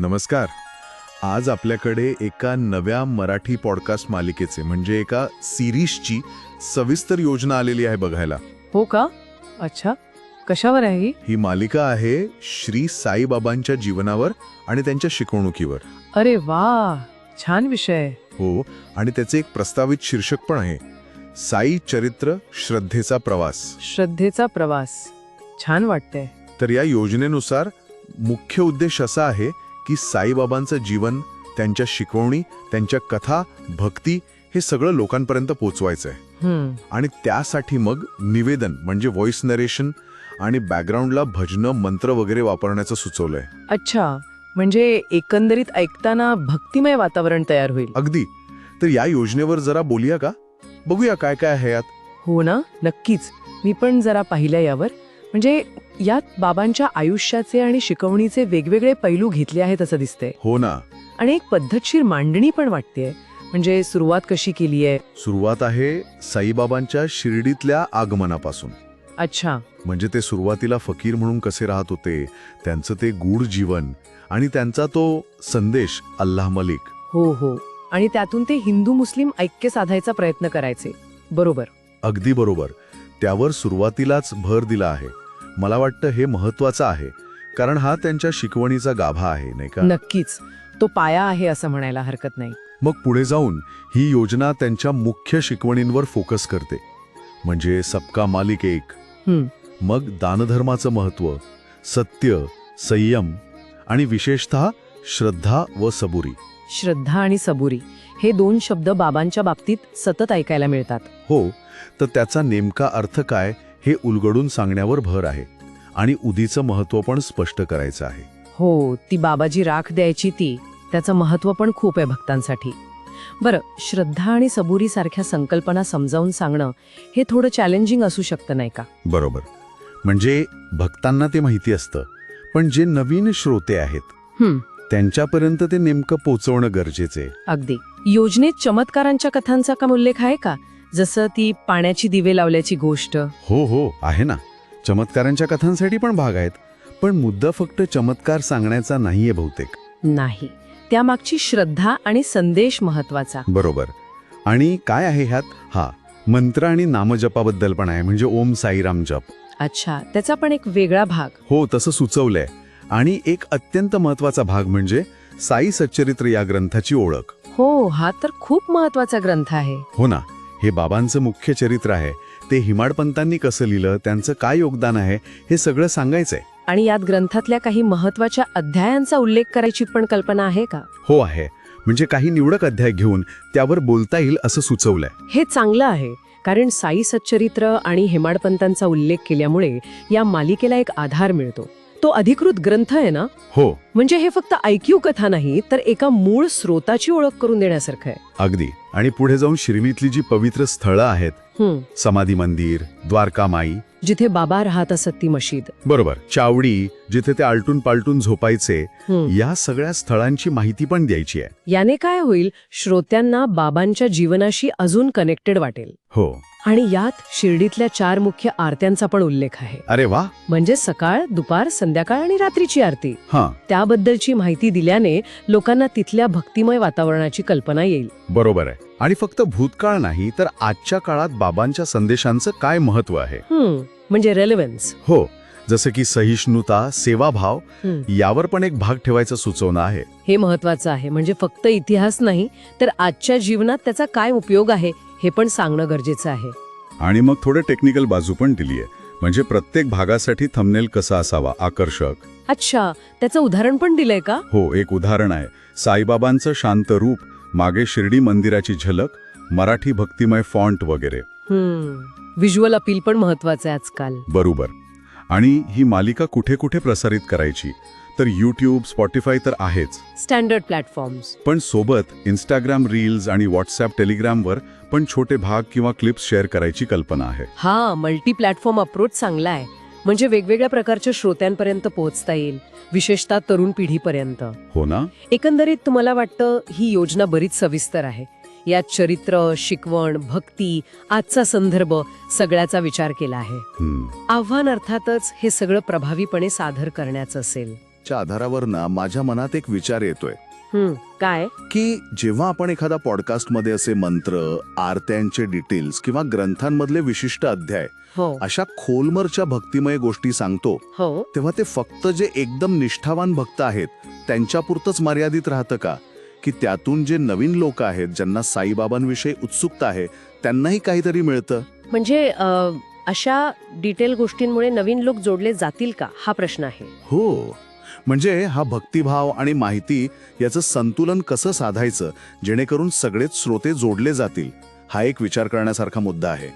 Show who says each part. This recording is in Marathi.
Speaker 1: नमस्कार. आज आपल्याकडे एका नव्या मराठी पॉडकास्ट मालिकेचे म्हणजे एका सिरीजची सविस्तर योजना आलेली आहे बघायला.
Speaker 2: हो का? अच्छा. कशावर आहे ही?
Speaker 1: ही मालिका आहे श्री साईबाबांच्या जीवनावर आणि त्यांच्या शिकवणुकीवर.
Speaker 2: अरे वा! छान विषय.
Speaker 1: हो आणि त्याचे एक प्रस्तावित शीर्षक पण आहे. साई चरित्र श्रद्धेचा प्रवास.
Speaker 2: श्रद्धेचा प्रवास. छान वाटतंय.
Speaker 1: तर या योजनेनुसार मुख्य उद्देश असा आहे की साईबाबांचं जीवन त्यांच्या शिकवणी त्यांच्या कथा भक्ती हे सगळं लोकांपर्यंत पोचवायचं आहे आणि त्यासाठी मग निवेदन म्हणजे व्हॉइस नरेशन आणि बॅकग्राऊंडला भजनं मंत्र वगैरे वापरण्याचं सुचवलंय.
Speaker 2: अच्छा. म्हणजे एकंदरीत ऐकताना भक्तिमय वातावरण तयार होईल.
Speaker 1: अगदी. तर या योजनेवर जरा बोलूया का? बघूया काय काय आहे यात.
Speaker 2: हो ना? नक्कीच. मी पण जरा पाहिलं यावर. म्हणजे यात बाबांच्या आयुष्याचे आणि शिकवणीचे वेगवेगळे पैलू घेतले आहेत असं दिसतंय.
Speaker 1: हो ना.
Speaker 2: आणि एक पद्धतशीर मांडणी पण वाटतेय. म्हणजे सुरुवात कशी केली आहे
Speaker 1: सुरुवात आहे साईबाबांच्या शिर्डीतल्या आगमनापासून.
Speaker 2: अच्छा.
Speaker 1: म्हणजे ते सुरुवातीला फकीर म्हणून कसे राहत होते त्यांचं ते गूढ जीवन आणि त्यांचा तो संदेश अल्लाह मलिक.
Speaker 2: हो हो. आणि त्यातून ते हिंदू मुस्लिम ऐक्य साधायचा प्रयत्न करायचे. बरोबर.
Speaker 1: अगदी बरोबर. त्यावर सुरुवातीलाच भर दिला आहे. मला वाटतं हे महत्वाचं आहे. कारण हा त्यांच्या शिकवणीचा गाभा आहे नाही का?
Speaker 2: नक्कीच. तो पाया आहे असं म्हणायला हरकत नाही.
Speaker 1: मग पुढे जाऊन ही योजना त्यांच्या मुख्य शिकवणींवर फोकस करते. म्हणजे सबका मालिक एक.
Speaker 2: हं,
Speaker 1: मग दानधर्माचं महत्त्व सत्य संयम आणि विशेषतः श्रद्धा व सबुरी.
Speaker 2: श्रद्धा आणि सबुरी हे दोन शब्द बाबांच्या बाबतीत सतत ऐकायला मिळतात.
Speaker 1: हो तर त्याचा नेमका अर्थ काय हे उलगडून सांगण्यावर भर आहे आणि उदीचं महत्त्व पण स्पष्ट करायचं आहे.
Speaker 2: हो ती बाबाजी राख द्यायची ती त्याचं महत्त्व पण खूप आहे भक्तांसाठी. बरं श्रद्धा आणि सबुरी सारख्या संकल्पना समजावून सांगणं हे थोडं चॅलेंजिंग असू शकतं नाही का?
Speaker 1: बरोबर. म्हणजे भक्तांना ते माहिती असतं पण जे नवीन श्रोते आहेत
Speaker 2: हं,
Speaker 1: त्यांच्यापर्यंत ते नेमकं पोचवणं गरजेचं आहे.
Speaker 2: अगदी. योजनेत चमत्कारांच्या कथांचा का उल्लेख आहे का? जसं ती पाण्याची दिवे लावल्याची गोष्ट.
Speaker 1: हो हो आहे ना. चमत्कारांच्या कथांसाठी पण भाग आहेत. पण मुद्दा फक्त चमत्कार सांगण्याचा नाहीये बहुतेक.
Speaker 2: नाही. त्यामागची श्रद्धा आणि संदेश महत्त्वाचा
Speaker 1: बरोबर. आणि काय आहे ह्यात? हा मंत्र आणि नामजपाबद्दल पण आहे. म्हणजे ओम साईराम जप.
Speaker 2: अच्छा त्याचा पण एक वेगळा भाग.
Speaker 1: हो तसं सुचवलंय. आणि एक अत्यंत महत्त्वाचा भाग म्हणजे साई सच्चरित्र या ग्रंथाची ओळख.
Speaker 2: हो हा तर खूप महत्त्वाचा ग्रंथ आहे.
Speaker 1: हो ना. हे बाबांचं मुख्य चरित्र आहे. ते हिमाडपंतांनी कसं लिहिलं त्यांचं काय योगदान आहे हे सगळं सांगायचंय.
Speaker 2: आणि यात ग्रंथातल्या काही महत्त्वाच्या अध्यायांचा उल्लेख करायची पण कल्पना आहे का?
Speaker 1: हो आहे. म्हणजे काही निवडक अध्याय घेऊन त्यावर बोलता येईल असं सुचवलंय.
Speaker 2: हे चांगलं आहे कारण साई सच्चरित्र आणि हेमाडपंतांचा उल्लेख केल्यामुळे या मालिकेला एक आधार मिळतो. तो अधिकृत ग्रंथ आहे ना?
Speaker 1: हो.
Speaker 2: म्हणजे हे फक्त ऐकीव कथा नाही तर एका मूळ स्रोताची ओळख करून देण्यासारखं आहे.
Speaker 1: अगदी. आणि पुढे जाऊन शिरमीतली जी पवित्र स्थळं आहेत समाधी मंदिर द्वारकामाई
Speaker 2: जिथे बाबा राहत असत ती मशीद.
Speaker 1: बरोबर. चावडी जिथे ते आलटून पालटून झोपायचे. या सगळ्या स्थळांची माहिती पण द्यायची आहे.
Speaker 2: याने काय होईल? श्रोत्यांना बाबांच्या जीवनाशी अजून कनेक्टेड वाटेल.
Speaker 1: हो.
Speaker 2: आणि यात शिर्डीतल्या चार मुख्य आरत्यांचा पण उल्लेख आहे.
Speaker 1: अरे वा!
Speaker 2: म्हणजे सकाळ दुपार संध्याकाळ आणि रात्रीची आरती. त्याबद्दलची माहिती दिल्याने लोकांना तिथल्या भक्तिमय वातावरणाची कल्पना येईल.
Speaker 1: बरोबर आहे. आणि फक्त भूतकाळ नाही तर आजच्या काळात बाबांच्या संदेशांचं काय महत्त्व आहे?
Speaker 2: म्हणजे रेलेव्हन्स
Speaker 1: हो जसं की सहिष्णुता सेवाभाव यावर पण एक भाग ठेवायचं सुचवणं आहे.
Speaker 2: हे महत्वाचं आहे म्हणजे फक्त इतिहास नाही तर आजच्या जीवनात त्याचा काय उपयोग आहे हे पण सांगणं गरजेचं आहे.
Speaker 1: आणि मग थोडं टेक्निकल बाजू पण दिली आहे. म्हणजे प्रत्येक भागासाठी थंबनेल कसा असावा आकर्षक?
Speaker 2: अच्छा त्याचं उदाहरण पण दिलंय का?
Speaker 1: हो एक उदाहरण आहे. साईबाबांचं शांत रूप मागे शिर्डी मंदिराची झलक मराठी भक्तिमय फॉन्ट वगैरे.
Speaker 2: हम्म. व्हिज्युअल अपील पण महत्वाचं आहे आजकाल.
Speaker 1: बरोबर. आणि ही मालिका कुठे कुठे प्रसारित करायची? तर यूट्यूब स्पॉटीफाय तर आहेच.
Speaker 2: स्टँडर्ड प्लॅटफॉर्म्स
Speaker 1: पण सोबत इंस्टाग्राम रील्स आणि व्हॉट्सॲप टेलिग्रामवर पण छोटे भाग किंवा क्लिप्स शेअर करायची कल्पना आहे.
Speaker 2: हा मल्टी प्लॅटफॉर्म अप्रोच चांगला आहे. म्हणजे वेगवेगळ्या प्रकारच्या श्रोत्यांपर्यंत पोहोचता येईल विशेषतः तरुण पिढीपर्यंत.
Speaker 1: हो ना?
Speaker 2: एकंदरीत तुम्हाला वाटतं ही योजना बरीच सविस्तर आहे. यात चरित्र शिकवण भक्ती आजचा संदर्भ सगळ्याचा विचार केला आहे. आव्हान अर्थातच हे सगळं प्रभावीपणे सादर करण्याचं असेल.
Speaker 1: च्या आधारावर ना माझ्या मनात एक विचार येतोय.
Speaker 2: काय?
Speaker 1: की जेव्हा आपण एखादा पॉडकास्टमध्ये असे मंत्र आरत्यांचे डिटेल्स किंवा ग्रंथांमधले विशिष्ट अध्याय
Speaker 2: हो.
Speaker 1: अशा खोलमरच्या भक्तिमय गोष्टी सांगतो
Speaker 2: हो.
Speaker 1: तेव्हा ते फक्त जे एकदम निष्ठावान भक्त आहेत त्यांच्यापुरतंच मर्यादित राहतं का? की त्यातून जे नवीन लोक आहेत ज्यांना साईबाबांविषयी उत्सुकता आहे त्यांनाही काहीतरी मिळतं?
Speaker 3: म्हणजे अ, अशा डिटेल गोष्टींमुळे नवीन लोक जोडले जातील का? हा प्रश्न आहे.
Speaker 1: हो. म्हणजे हा भक्तिभाव आणि माहिती याचं संतुलन कसं साधायचं जेणेकरून सगळेच श्रोते जोडले जातील हा एक विचार करण्यासारखा मुद्दा आहे.